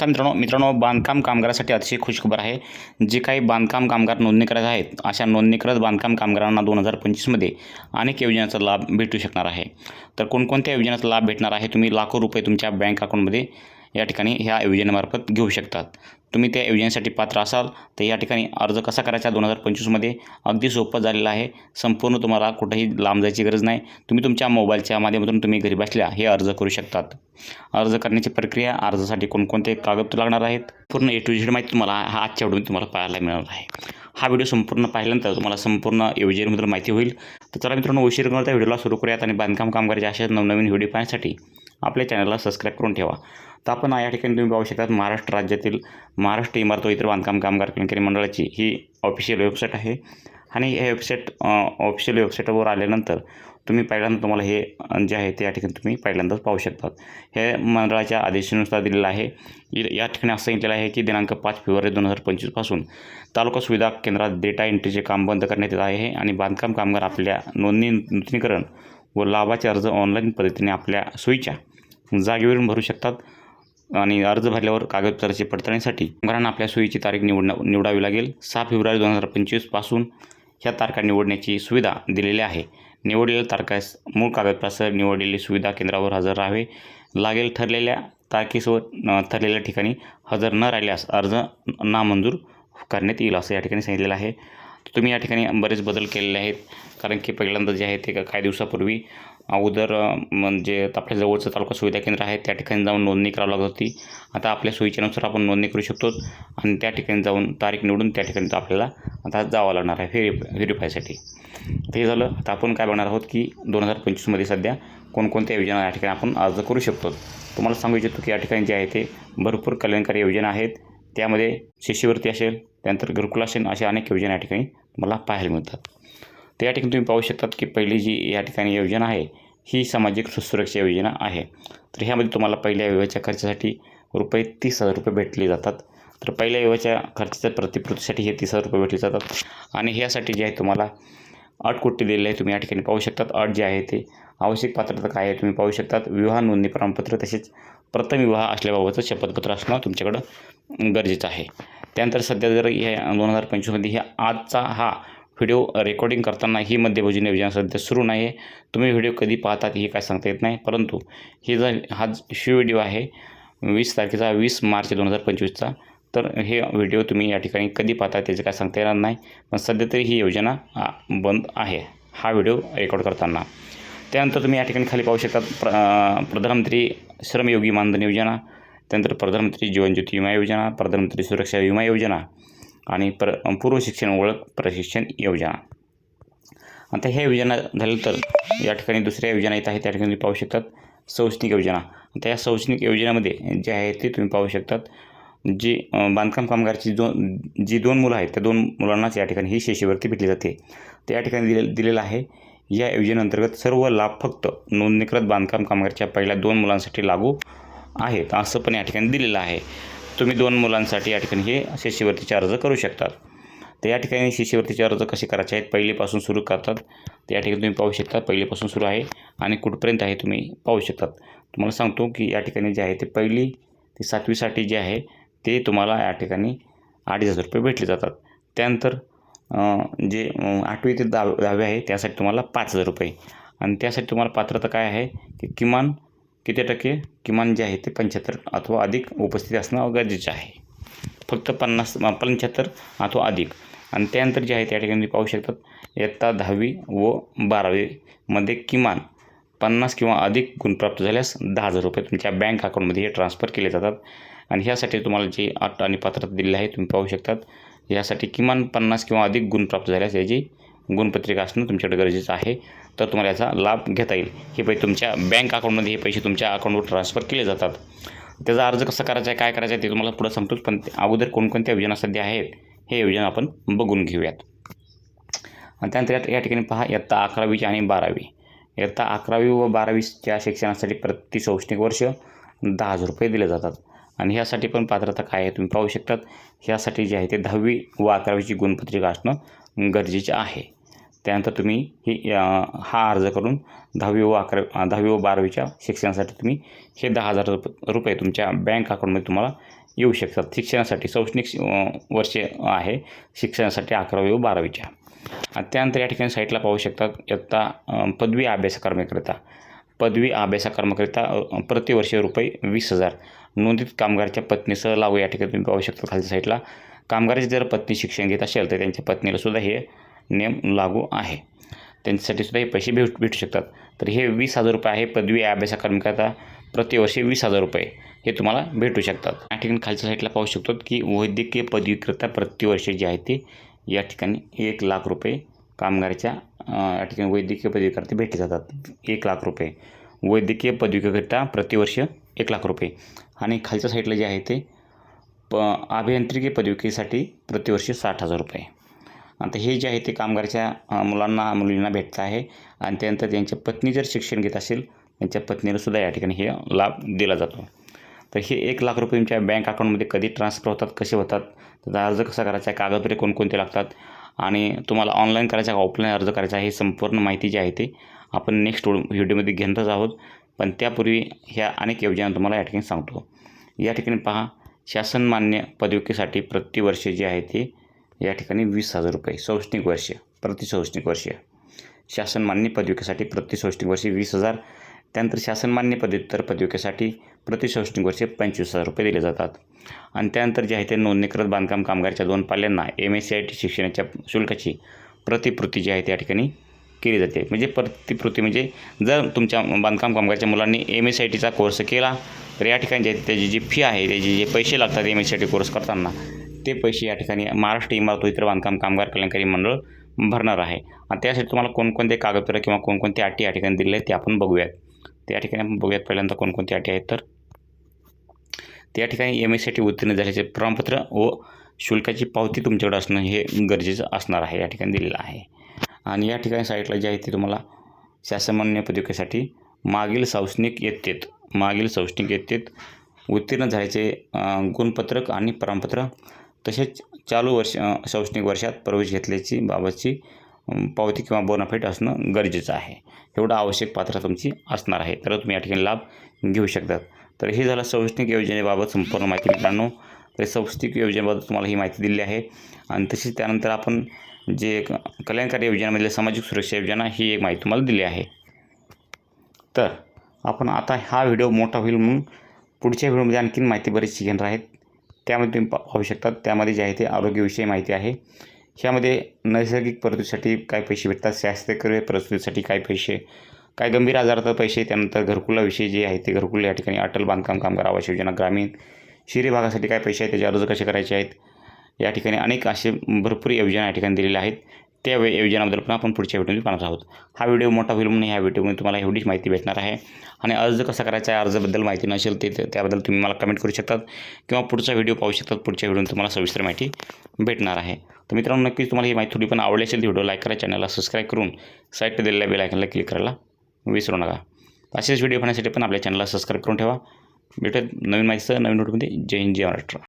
का मित्रांनो मित्रांनो बांधकाम कामगारासाठी अतिशय खुशखबर आहे. जे काही बांधकाम कामगार नोंदणी करत आहेत अशा नोंदणीकृत बांधकाम कामगारांना दोन हजार पंचवीसमध्ये अनेक योजनांचा लाभ भेटू शकणार आहे. तर कोणकोणत्या योजनेचा लाभ भेटणार आहे तुम्ही लाखो रुपये तुमच्या बँक अकाउंटमध्ये या ठिकाणी ह्या योजनेमार्फत घेऊ शकतात. तुम्ही त्या योजनेसाठी पात्र असाल तर या ठिकाणी अर्ज कसा करायचा दोन हजार पंचवीसमध्ये? अगदी सोपं झालेलं आहे. संपूर्ण तुम्हाला कुठंही लांब जायची गरज नाही. तुम्ही तुमच्या मोबाईलच्या माध्यमातून तुम्ही घरी बसल्या हे अर्ज करू शकतात. अर्ज करण्याची प्रक्रिया अर्जासाठी कोणकोणते कागदपत्र लागणार आहेत? पूर्ण ए टू झेड माहिती तुम्हाला हा आजच्या व्हिडिओ तुम्हाला पाहायला मिळणार आहे. हा व्हिडिओ संपूर्ण पाहिल्यानंतर तुम्हाला संपूर्ण योजनेबद्दल माहिती होईल. तर चला मित्रांनो उशीर करता त्या व्हिडिओला सुरू करूयात आणि बांधकाम कामगाराच्या अशा नवनवीन व्हिडिओ पाहण्यासाठी आपल्या चॅनलला सबस्क्राईब करून ठेवा. तर आपण या ठिकाणी तुम्ही पाहू शकता महाराष्ट्र राज्यातील महाराष्ट्र इमारत व इतर बांधकाम कामगार कल्याणकारी मंडळाची ही ऑफिशियल वेबसाईट आहे. आणि हे वेबसाईट ऑफिशियल वेबसाईटवर आल्यानंतर तुम्ही पहिल्यांदा तुम्हाला हे जे आहे ते या ठिकाणी तुम्ही पहिल्यांदाच पाहू शकतात. हे मंडळाच्या आदेशानुसार दिलेलं आहे. या ठिकाणी असं सांगितलेलं आहे की दिनांक पाच फेब्रुवारी दोन हजार पंचवीसपासून तालुका सुविधा केंद्रात डेटा एंट्रीचे काम बंद करण्यात येत आहे आणि बांधकाम कामगार आपल्या नोंदणी नूतनीकरण व लाभाचे अर्ज ऑनलाईन पद्धतीने आपल्या सोयीच्या जागेवरून भरू शकतात आणि अर्ज भरल्यावर कागदपत्राची पडताळणीसाठी कामगारांना आपल्या सोयीची तारीख निवड निवडावी लागेल. सहा फेब्रुवारी दोन हजार पंचवीसपासून ह्या तारखा निवडण्याची सुविधा दिलेली आहे. निवडलेल्या तारखास मूळ कागदपत्रासह निवडलेली सुविधा केंद्रावर हजर राहावे लागेल. ठरलेल्या तारखेसोबत ठरलेल्या ठिकाणी हजर न राहिल्यास अर्ज नामंजूर करण्यात येईल असं या ठिकाणी सांगितलेलं आहे. तुम्ही या ठिकाणी बरेच बदल केलेले आहेत. कारण की पहिल्यांदा जे आहे ते का- काही दिवसापूर्वी अगोदर म्हणजे आपल्या जवळचं तालुका सुविधा केंद्र आहे त्या ठिकाणी जाऊन नोंदणी करावी लागत होती. आता आपल्या सोयीच्यानुसार आपण नोंदणी करू शकतो आणि त्या ठिकाणी जाऊन तारीख निवडून त्या ठिकाणी आपल्याला आता जावं लागणार आहे व्हेरी व्हेरीफायसाठी. ते झालं. आता आपण काय बघणार आहोत की दोन हजार पंचवीसमध्ये सध्या कोणकोणत्या योजना या ठिकाणी आपण अर्ज करू शकतो. तुम्हाला सांगू इच्छितो की या ठिकाणी जे आहे ते भरपूर कल्याणकारी योजना आहेत. त्यामध्ये शिष्यवृत्ती असेल त्यानंतर घरकुल असेल अशा अनेक योजना या ठिकाणी तुम्हाला पाहायला मिळतात. तर या ठिकाणी तुम्ही पाहू शकतात की पहिली जी या ठिकाणी योजना आहे ही सामाजिक सुरक्षा योजना आहे. तर ह्यामध्ये तुम्हाला पहिल्या विवाहाच्या खर्चासाठी रुपये तीस हजार रुपये भेटले जातात. तर पहिल्या विवाहाच्या खर्चाच्या प्रतिपूर्तीसाठी हे तीस हजार रुपये भेटले जातात. आणि ह्यासाठी जे आहे तुम्हाला अट कुठे दिलेली आहे तुम्ही या ठिकाणी पाहू शकतात. अट जे आहे ते आवश्यक पात्रता काय आहे तुम्ही पाहू शकतात. विवाह नोंदणी प्रमाणपत्र तसेच प्रथम विवाह असल्याबाबतचं शपथपत्र असणं तुमच्याकडं गरजेचं आहे. त्यानंतर सध्या जर ह्या दोन हजार पंचवीसमध्ये ह्या आजचा हा व्हिडिओ रेकॉर्डिंग करताना ही मध्यभोजन योजना सध्या सुरू नाही आहे तुम्ही व्हिडिओ कधी पाहतात हे काय सांगता येत नाही. परंतु हे जर हा शो व्हिडिओ आहे वीस तारखेचा वीस मार्च दोन हजार पंचवीसचा तर हे व्हिडिओ तुम्ही या ठिकाणी कधी पाहता त्याचं काय सांगता येणार नाही. पण सध्या तरी ही योजना बंद आहे. हा व्हिडिओ रेकॉर्ड करताना. त्यानंतर तुम्ही या ठिकाणी खाली पाहू शकता प्र प्रधानमंत्री श्रमयोगी मानधन योजना त्यानंतर प्रधानमंत्री जीवन ज्योती विमा योजना प्रधानमंत्री सुरक्षा विमा योजना आणि प्र पूर्व शिक्षण ओळख प्रशिक्षण योजना. आता ह्या योजना झाल्या तर या ठिकाणी दुसऱ्या योजना येत आहेत त्या ठिकाणी तुम्ही पाहू शकतात शैक्षणिक योजना. आता या शैक्षणिक योजनेमध्ये जे आहे ते तुम्ही पाहू शकतात जी बांधकाम कामगारची दोन जी दोन मुलं आहेत त्या दोन मुलांनाच या ठिकाणी ही शिष्यवृत्ती भेटली जाते. तर या ठिकाणी दिले दिलेलं आहे या योजनेअंतर्गत सर्व लाभ फक्त नोंदणीकृत बांधकाम कामगारच्या पहिल्या दोन मुलांसाठी लागू आहेत असं पण या ठिकाणी दिलेलं आहे. तुम्ही दोन मुलांसाठी या ठिकाणी हे शिष्यवृत्तीचे अर्ज करू शकतात. तर या ठिकाणी शिष्यवृत्तीचे अर्ज कसे करायचे आहेत पहिलीपासून सुरू करतात तर या ठिकाणी तुम्ही पाहू शकता पहिलीपासून सुरू आहे आणि कुठपर्यंत आहे तुम्ही पाहू शकतात. तुम्हाला सांगतो की या ठिकाणी जे आहे ते पहिली ते सातवीसाठी जे आहे ते तुम्हाला या ठिकाणी अडीच हजार रुपये भेटले जातात. त्यानंतर जे आठवी ते दहावी दहावी आहे त्यासाठी तुम्हाला पाच हजार रुपये. आणि त्यासाठी तुम्हाला पात्रता काय आहे की किमान किती टक्के किमान जे आहे ते पंच्याहत्तर अथवा अधिक उपस्थिती असणं गरजेचं आहे. फक्त पन्नास पंच्याहत्तर अथवा अधिक. आणि त्यानंतर जे आहे त्या ठिकाणी तुम्ही पाहू शकतात इयत्ता दहावी व बारावीमध्ये किमान पन्नास किंवा अधिक गुण प्राप्त झाल्यास दहा हजार रुपये तुमच्या बँक अकाउंटमध्ये हे ट्रान्सफर केले जातात. आणि ह्यासाठी तुम्हाला जे अट आणि पात्रता दिलेली आहे तुम्ही पाहू शकतात. यासाठी किमान पन्नास किंवा अधिक गुण प्राप्त झाल्यास याची गुणपत्रिका असणं तुमच्याकडे गरजेचं आहे. तर तुम्हाला याचा लाभ घेता येईल. हे पैसे तुमच्या बँक अकाउंटमध्ये हे पैसे तुमच्या अकाउंटवर ट्रान्सफर केले जातात. त्याचा अर्ज कसा करायचा आहे काय करायचं आहे ते तुम्हाला पुढं सांगतोच पण अगोदर कोणकोणत्या योजना सध्या आहेत हे योजना आपण बघून घेऊयात. आणि त्यानंतर यात या ठिकाणी पहा इयत्ता अकरावीची आणि बारावी. इयत्ता अकरावी व बारावीच्या शिक्षणासाठी प्रति शैक्षणिक वर्ष दहा हजार रुपये दिले जातात. आणि ह्यासाठी पण पात्रता काय आहे तुम्ही पाहू शकतात. ह्यासाठी जे आहे ते दहावी व अकरावीची गुणपत्रिका असणं गरजेचे आहे. त्यानंतर तुम्ही ही हा अर्ज करून दहावी व अकरा दहावी व बारावीच्या शिक्षणासाठी तुम्ही हे दहा हजार रुप रुपये तुमच्या बँक अकाउंटमध्ये तुम्हाला येऊ शकतात. शिक्षणासाठी शैक्षणिक वर्षे आहे शिक्षणासाठी अकरावी व बारावीच्या. त्यानंतर या ठिकाणी साईटला पाहू शकतात. इयत्ता पदवी अभ्यासक्रमाकरिता पदवी अभ्यासक्रमाकरिता प्रतिवर्षी प्रतिवर्ष रुपये वीस हजार. नोंदित कामगारच्या पत्नीसह लागू या ठिकाणी तुम्ही पाहू शकता खालच्या साईडला कामगाराची जर पत्नी शिक्षण घेत असेल तर त्यांच्या पत्नीला सुद्धा हे नियम लागू आहे. त्यांच्यासाठी सुद्धा हे पैसे भेट भेटू शकतात. तर हे वीस हजार रुपये आहे पदवी अभ्यासक्रमाकरिता प्रतिवर्षी वीस हजार रुपये हे तुम्हाला भेटू शकतात. या ठिकाणी खालच्या साईडला पाहू शकतो की वैद्यकीय पदवीकरता प्रतिवर्षी जे आहे ते या ठिकाणी एक लाख रुपये कामगाराच्या या ठिकाणी वैद्यकीय पदवीकरता भेटले जातात. एक लाख रुपये. वैद्यकीय पदवीकरिता प्रतिवर्ष एक लाख रुपये. आणि खालच्या साईडला जे आहे ते प अभियांत्रिकी पदविकेसाठी प्रतिवर्षी साठ हजार रुपये. आता हे जे आहे ते कामगारच्या मुलांना मुलींना भेटतं आहे. आणि त्यानंतर त्यांच्या पत्नी जर शिक्षण घेत असेल त्यांच्या पत्नीलासुद्धा या ठिकाणी हे लाभ दिला जातो. तर हे एक लाख रुपये तुमच्या बँक अकाउंटमध्ये कधी ट्रान्सफर होतात कसे होतात त्याचा अर्ज कसा करायचा आहे कागदपत्रे कोणकोणते लागतात आणि तुम्हाला ऑनलाईन करायचा का ऑफलाईन अर्ज करायचा आहे संपूर्ण माहिती जी आहे ते आपण नेक्स्ट व्हिडिओमध्ये घेतच आहोत. पण त्यापूर्वी ह्या अनेक योजना तुम्हाला या ठिकाणी सांगतो. या ठिकाणी पहा शासनमान्य पदविकेसाठी प्रतिवर्ष जे आहे ते या ठिकाणी वीस हजार रुपये शैक्षणिक वर्ष प्रतिशैक्षणिक वर्ष. शासनमान्य पदविकेसाठी प्रति शैक्षणिक वर्षी वीस हजार त्यानंतर शासनमान्य पदव्युत्तर पदविकेसाठी प्रति शैक्षणिक पंचवीस हजार रुपये दिले जातात. आणि त्यानंतर जे आहे ते नोंदणीकृत बांधकाम कामगारच्या दोन पाल्यांना M S C I T शिक्षणाच्या शुल्काची प्रतिपूर्ती जी आहे त्या ठिकाणी केली जाते. म्हणजे प्रतिकृती म्हणजे जर तुमच्या बांधकाम कामगारच्या मुलांनी एम एस आय टीचा कोर्स केला तर या ठिकाणी जे त्याची जी फी आहे त्याचे जे पैसे लागतात M S I T course करताना ते पैसे या ठिकाणी महाराष्ट्र इमारत इतर बांधकाम कामगार कल्याणकारी मंडळ भरणार आहे. आणि त्यासाठी तुम्हाला कोणकोणते कागदपत्र किंवा कोणकोणते अटी या ठिकाणी दिलेले आहेत ते आपण बघूयात. त्या ठिकाणी आपण बघूयात पहिल्यांदा कोणकोणते अटी आहेत तर त्या ठिकाणी एम एस सी टी उत्तीर्ण झाल्याचे प्रमाणपत्र व शुल्काची पावती तुमच्याकडे असणं हे गरजेचं असणार आहे या ठिकाणी दिलेलं आहे. आणि या ठिकाणी साईटला जे आहे ते तुम्हाला शासमान्य पदविकेसाठी मागील शैक्षणिक इयत्तेत मागील शैक्षणिक इयत्तेत उत्तीर्ण झाल्याचे गुणपत्रक आणि प्रमाणपत्र तसेच चालू वर्ष शैक्षणिक वर्षात प्रवेश घेतल्याची बाबतची पावती किंवा बोनाफाईट असणं गरजेचं आहे. एवढं आवश्यक पात्रता तुमची असणार आहे. तर तुम्ही या ठिकाणी लाभ घेऊ शकतात. तर हे झालं शैक्षणिक योजनेबाबत संपूर्ण माहिती मित्रांनो. तर शैक्षणिक योजनेबाबत तुम्हाला ही माहिती दिली आहे. आणि तशीच त्यानंतर आपण जे कल्याणकारी योजनामधील सामाजिक सुरक्षा योजना ही एक माहिती तुम्हाला दिली आहे. तर आपण आता हा व्हिडिओ मोठा होईल म्हणून पुढच्या व्हिडिओमध्ये आणखीन माहिती बरीचशी घेणार आहेत. त्यामध्ये तुम्ही पाहू शकतात. त्यामध्ये जे आहे ते आरोग्यविषयी माहिती आहे. ह्यामध्ये नैसर्गिक परिस्थितीसाठी काय पैसे भेटतात? शास्त्रीय परिस्थितीसाठी काय पैसे? काय गंभीर आजाराचा पैसे? त्यानंतर घरकुलाविषयी जे आहे ते घरकुल या ठिकाणी अटल बांधकाम कामगार आवास योजना ग्रामीण शहरी भागासाठी काय पैसे आहेत? त्याचे अर्ज कसे करायचे आहेत? या ठिकाणी अनेक असे भरपूर योजना या ठिकाणी दिलेल्या आहेत. त्या योजनाबद्दल पण आपण पुढच्या व्हिडिओमध्ये पाहणार आहोत. हा व्हिडिओ मोठा होईल म्हणून ह्या व्हिडिओमध्ये तुम्हाला एवढीच माहिती भेटणार आहे. आणि अर्ज कसा करायचा आहे अर्जाबद्दल माहिती नसेल ते त्याबद्दल तुम्ही मला कमेंट करू शकतात किंवा पुढचा व्हिडिओ पाहू शकतात. पुढच्या व्हिडिओमध्ये तुम्हाला सविस्तर माहिती भेटणार आहे. तर मित्रांनो नक्कीच तुम्हाला ही माहिती थोडी पण आवडली असेल व्हिडिओ लाईक करा चॅनलला सबस्क्राईब करून साईट दिलेल्या बेल आयकनला क्लिक करायला विसरू नका. असेच व्हिडिओ पाहण्यासाठी पण आपल्या चॅनलला सबस्क्राईब करून ठेवा. भेटत नवीन माहितीसह नवीन व्हिडिओमध्ये. जय हिंद जय महाराष्ट्र.